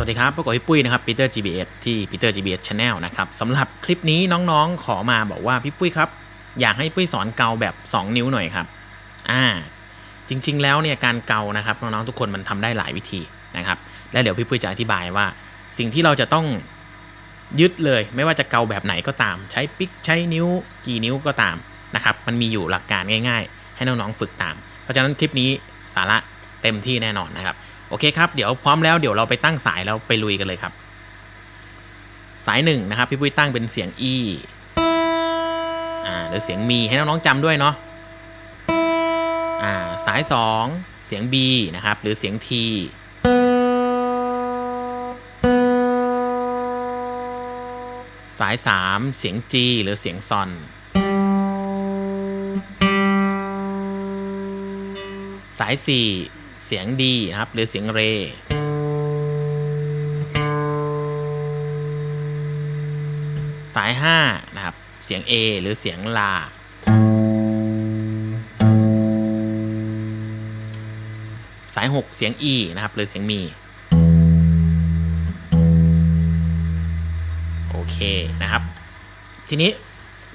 สวัสดีครับพบกับพี่ปุ้ยนะครับปีเตอร์ GBS ที่ปีเตอร์ GBS Channel นะครับสำหรับคลิปนี้น้องๆ ขอมาบอกว่าพี่ปุ้ยครับ อยากให้ปุ้ยสอนเกาแบบ 2 นิ้วหน่อยครับอ่าจริงๆ แล้วเนี่ยการเกานะครับน้องๆทุกคนมันทำได้หลายวิธีนะครับและเดี๋ยวพี่ปุ้ยจะอธิบายว่า สิ่งที่เราจะต้องยึดเลย ไม่ว่าจะเกาแบบไหนก็ตาม ใช้ปิ๊กใช้นิ้วกี่นิ้วก็ตามนะครับมันมีอยู่หลักการง่าย ๆ ให้น้องๆฝึกตาม เพราะฉะนั้นคลิปนี้สาระเต็มที่แน่นอนนะครับ โอเคครับ เดี๋ยวพร้อมแล้วเดี๋ยวเราไปตั้งสายแล้วไปลุยกันเลยครับ สายหนึ่งนะครับ พี่ปุ้ยตั้งเป็นเสียง e อ่าหรือเสียงมีให้น้องๆจำด้วยเนาะอ่าสาย 2 เสียง b นะครับ หรือเสียง t สาย 3 เสียง g หรือเสียงซอน สาย 4 เสียงดีนะครับ หรือเสียงเร สาย 5 นะครับ เสียง A หรือเสียงลา สาย 6 เสียง E นะครับ หรือเสียงมี โอเคนะครับ ทีนี้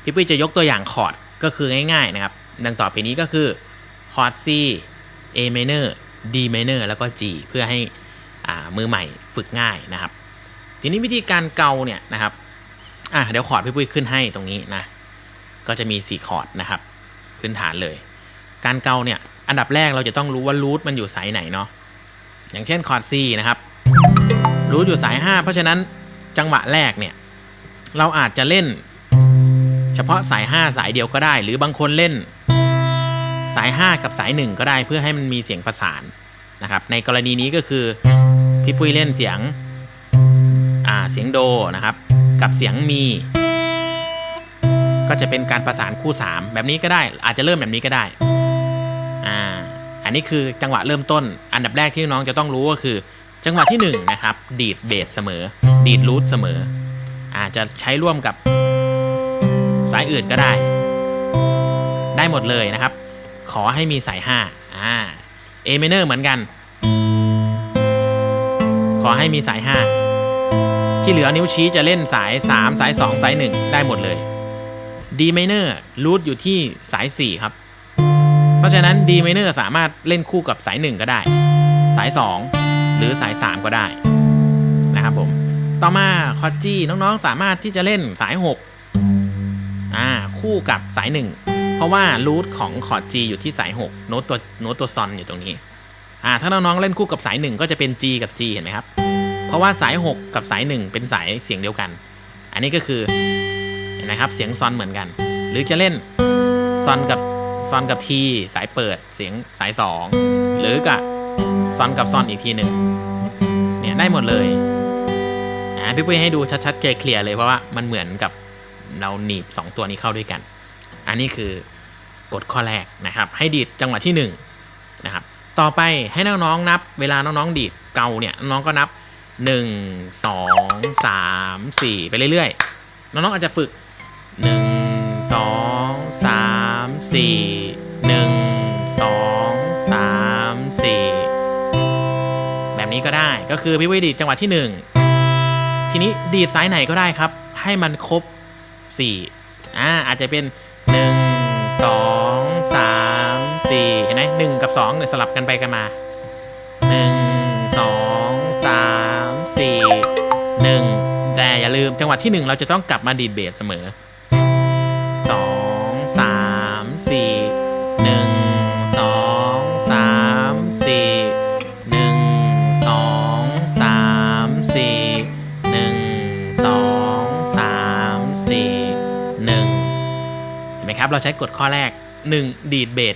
พี่ปุ้ยจะยกตัวอย่างคอร์ดก็คือง่ายๆนะครับ ดังต่อไปนี้ก็คือคอร์ด C A minor D minor แล้วก็ G เพื่อให้มือใหม่ฝึกง่ายนะครับ ทีนี้วิธีการเกาเนี่ยนะครับอะเดี๋ยวคอร์ดพี่ปุ้ยขึ้นให้ตรงนี้นะ ก็จะมี 4 คอร์ดนะครับ พื้นฐานเลย การเกาเนี่ย อันดับแรกเราจะต้องรู้ว่ารูทมันอยู่สายไหนเนาะ อย่างเช่นคอร์ด C นะครับ รูทอยู่สาย 5 เพราะฉะนั้นจังหวะแรกเนี่ย เราอาจจะเล่น เฉพาะสาย 5 สายเดียวก็ได้ หรือบางคนเล่น สาย 5 กับสาย 1 ก็ได้เพื่อให้มันมีเสียงประสานนะครับ ในกรณีนี้ก็คือพี่ปุ้ยเล่นเสียงอ่าเสียงโดนะครับ กับเสียงมี ก็จะเป็นการประสานคู่ 3 แบบนี้ก็ได้อาจจะเริ่มแบบนี้ก็ได้อ่าอันนี้คือจังหวะเริ่มต้น อันดับแรกที่น้องจะต้องรู้ก็คือ จังหวะที่1นะครับ ดีดเบสเสมอ ดีดรูทเสมออาจจะใช้ร่วมกับสายอื่นก็ได้ ได้หมดเลยนะครับ ขอให้มีสาย5อ่า A minor เหมือนกัน ขอให้มีสาย 5 ที่เหลือนิ้วชี้จะเล่นสาย 3 สาย 2 สาย 1 ได้หมดเลย D minor รูทอยู่ที่สาย 4 ครับ เพราะฉะนั้น D minor สามารถเล่นคู่กับสาย 1 ก็ได้ สาย 2 หรือสาย 3 ก็ได้นะครับผม ต่อมาคอจี้น้องๆสามารถที่จะเล่นสาย 6 อ่า คู่กับสาย 1 เพราะว่ารูทของคอร์ด G อยู่ที่สาย 6 โน้ตตัวโน้ตตัวซอนอยู่ตรงนี้อ่าถ้าน้องๆเล่นคู่กับสาย 1 ก็จะเป็น G กับ G เห็นไหมครับ เพราะว่าสาย 6 กับสาย 1 เป็นสายเสียงเดียวกัน อันนี้ก็คือเห็นไหมครับเสียงซอนเหมือนกัน หรือจะเล่นซอนกับซอนกับ T สายเปิดเสียงสาย 2 หรือกับซอนกับซอนอีกทีหนึ่งเนี่ยได้หมดเลยพี่ปุ้ยให้ดูชัดๆเคลียร์เลยเพราะว่ามันเหมือนกับเราหนีบ 2 ตัวนี้เข้าด้วยกัน อันนี้คือกฎข้อแรกนะครับ ให้ดีดจังหวะที่1นะครับ ต่อไปให้น้องๆนับ เวลาน้องๆดีดเกาเนี่ยน้องก็นับ 1 2 3 4 ไปเรื่อยๆ น้องๆอาจจะฝึก 1 2 3 4 1 2 3 4 แบบนี้ก็ได้ก็คือพี่วิดีดจังหวะที่ 1 ทีนี้ดีดสายไหนก็ได้ครับ ให้มันครบ 4อ่าอาจจะเป็น 1 2 3 4เห็นไหม1กับ2เนี่ยสลับกันไปกันมา1 2 3 4 1แต่อย่าลืมจังหวะที่1เราจะต้องกลับมาดีดเบสเสมอ เห็นไหมครับเราใช้กฎข้อแรก 1 ดีดเบส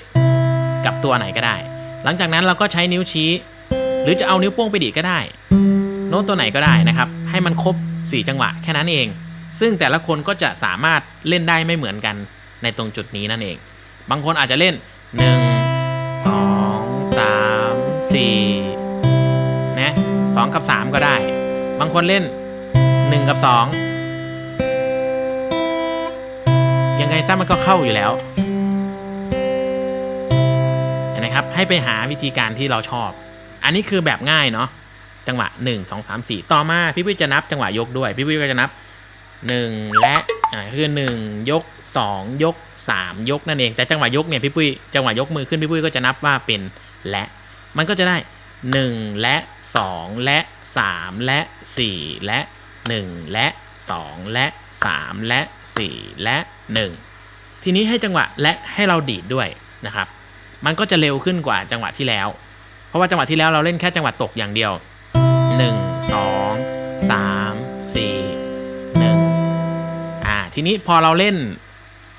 กับตัวไหนก็ได้ หลังจากนั้นเราก็ใช้นิ้วชี้ หรือจะเอานิ้วโป้งไปดีดก็ได้ โน้ตตัวไหนก็ได้นะครับ ให้มันครบ 4 จังหวะแค่นั้นเอง ซึ่งแต่ละคนก็จะสามารถเล่นได้ไม่เหมือนกันในตรงจุดนี้นั่นเอง บางคนอาจจะเล่น 1 2 3 4นะ2กับ 3 ก็ได้ บางคนเล่น 1 กับ 2 ยังไงซะมันก็เข้าอยู่แล้วเห็นไหมครับ ให้ไปหาวิธีการที่เราชอบ อันนี้คือแบบง่ายเนาะจังหวะ 1 2 3 4 ต่อมาพี่ปุ้ยจะนับจังหวะยกด้วย พี่ปุ้ยก็จะนับ 1 และอ่าคือ 1 ยก 2 ยก 3 ยกนั่นเอง แต่จังหวะยกเนี่ยพี่ปุ้ยจังหวะยกมือขึ้นพี่ปุ้ยก็จะนับว่าเป็นและ มันก็จะได้ 1 และ 2 และ 3 และ 4 และ 1 และ 2 และ 3 และ 4 และ 1 ทีนี้ให้จังหวะและให้เราดีดด้วยนะครับ มันก็จะเร็วขึ้นกว่าจังหวะที่แล้ว เพราะว่าจังหวะที่แล้วเราเล่นแค่จังหวะตกอย่างเดียว 1 2 3 4 1อ่าทีนี้พอเราเล่น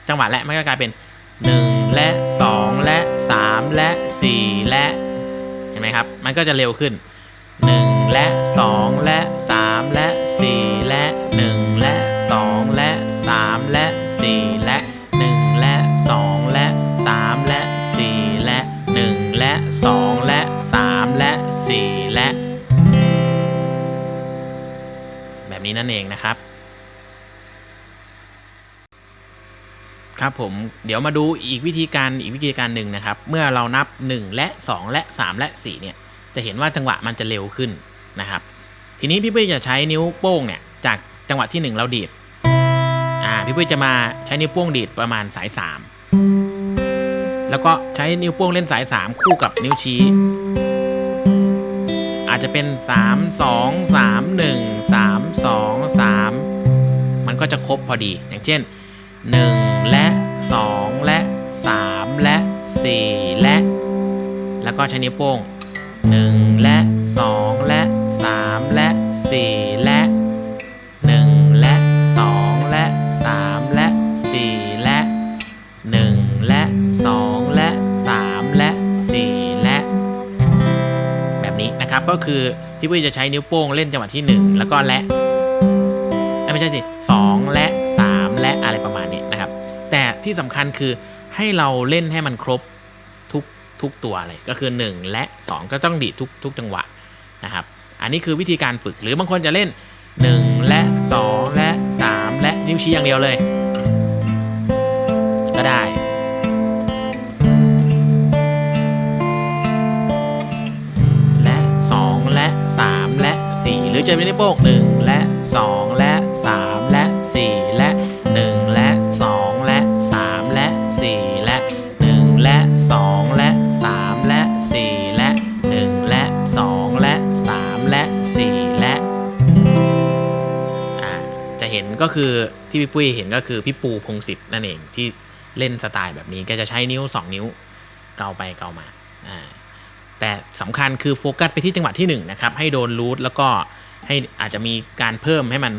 จังหวะและมันก็กลายเป็น 1 และ 2 และ 3 และ 4 และเห็นไหมครับ มันก็จะเร็วขึ้น 1 และ 2 และ 3 และ 4 3 และ 4 และ 1 และ 2 และ 3 และ 4 และ 1 และ 2 และ 3 และ 4 และ แบบนี้นั่นเองนะครับ ครับผมเดี๋ยวมาดูอีกวิธีการอีกวิธีการหนึ่งนะครับ เมื่อเรานับ 1 และ 2 และ 3 และ 4 เนี่ย จะเห็นว่าจังหวะมันจะเร็วขึ้นนะครับ ทีนี้พี่ปุ้จะใช้นิ้วโป้งเนี่ยจากจังหวะที่ 1 เราดีด พี่ปุ้ยจะมาใช้นิ้วโป้งดีดประมาณสาย 3 แล้วก็ใช้นิ้วโป้งเล่นสาย 3 คู่กับนิ้วชี้ อาจจะเป็น 3 2 3 1 3 2 3 มันก็จะครบพอดีอย่างเช่น 1 และ 2 และ 3 และ 4 และ แล้วก็ใช้นิ้วโป้ง 1 และ 2 และ 3 และ 4 และ1และ ก็คือพี่ปุ้ยจะใช้นิ้วโป้งเล่นจังหวะที่ 1 แล้วก็และเอ้ยไม่ใช่สิสองและ 3 และอะไรประมาณนี้นะครับ แต่ที่สำคัญคือให้เราเล่นให้มันครบทุกทุกตัวเลยก็คือ 1 และ 2 ก็ต้องดีดทุกทุกจังหวะนะครับ อันนี้คือวิธีการฝึกหรือบางคนจะเล่น 1 และ 2 และ 3 และนิ้วชี้อย่างเดียวเลย ก็ได้ รือจะเป็นนิ้วโป้ง1และ 2 และ 3 และ 4 และ 1 และ 2 และ 3 และ 4 และ 1 และ 2 และ 3 และ 4 และ 1 และ 2 และ 3 และ 4 และอ่าจะเห็นก็คือที่พี่ปุ้ยเห็นก็คือพี่ปูพงศิษฐ์นั่นเองที่เล่นสไตล์แบบนี้แกจะใช้นิ้ว 2 นิ้วเกาไปเกามาอ่าแต่สำคัญคือโฟกัสไปที่จังหวะที่1นะครับให้โดนรูทแล้วก็ ให้อาจจะมีการเพิ่มให้มัน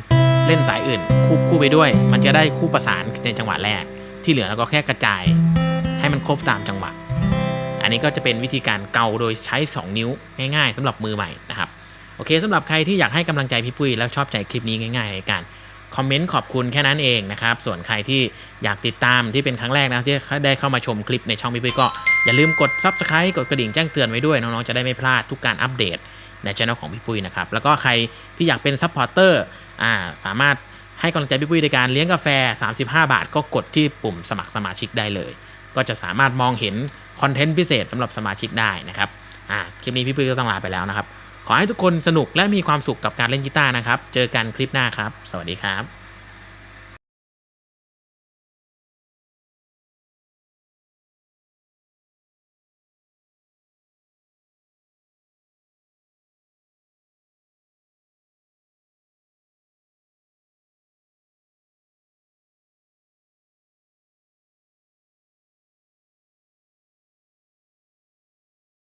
เล่นสายอื่นคู่คู่ไปด้วย มันจะได้คู่ประสานในจังหวะแรก ที่เหลือเราก็แค่กระจาย ให้มันครบตามจังหวะ อันนี้ก็จะเป็นวิธีการเกาโดยใช้ 2 นิ้วง่ายๆสำหรับมือใหม่นะครับโอเคสำหรับใครที่อยากให้กำลังใจพี่ปุ้ยแล้วชอบใจคลิปนี้ง่ายๆในการคอมเมนต์ขอบคุณแค่นั้นเองนะครับ ส่วนใครที่อยากติดตามที่เป็นครั้งแรกนะที่ได้เข้ามาชมคลิปในช่องพี่ปุ้ยก็อย่าลืมกด Subscribe กดกระดิ่งแจ้งเตือนไว้ด้วยน้องๆจะได้ไม่พลาดทุกการอัปเดต ช่องของพี่ปุ้ยนะครับ แล้วก็ใครที่อยากเป็นซัพพอร์เตอร์อ่าสามารถให้กำลังใจพี่ปุ้ยในการเลี้ยงกาแฟ 35 บาท ก็กดที่ปุ่มสมัครสมาชิกได้เลย ก็จะสามารถมองเห็นคอนเทนต์พิเศษสำหรับสมาชิกได้นะครับอ่าคลิปนี้พี่ปุ้ยก็ต้องลาไปแล้วนะครับ ขอให้ทุกคนสนุกและมีความสุขกับการเล่นกีตาร์นะครับ เจอกันคลิปหน้าครับ สวัสดีครับ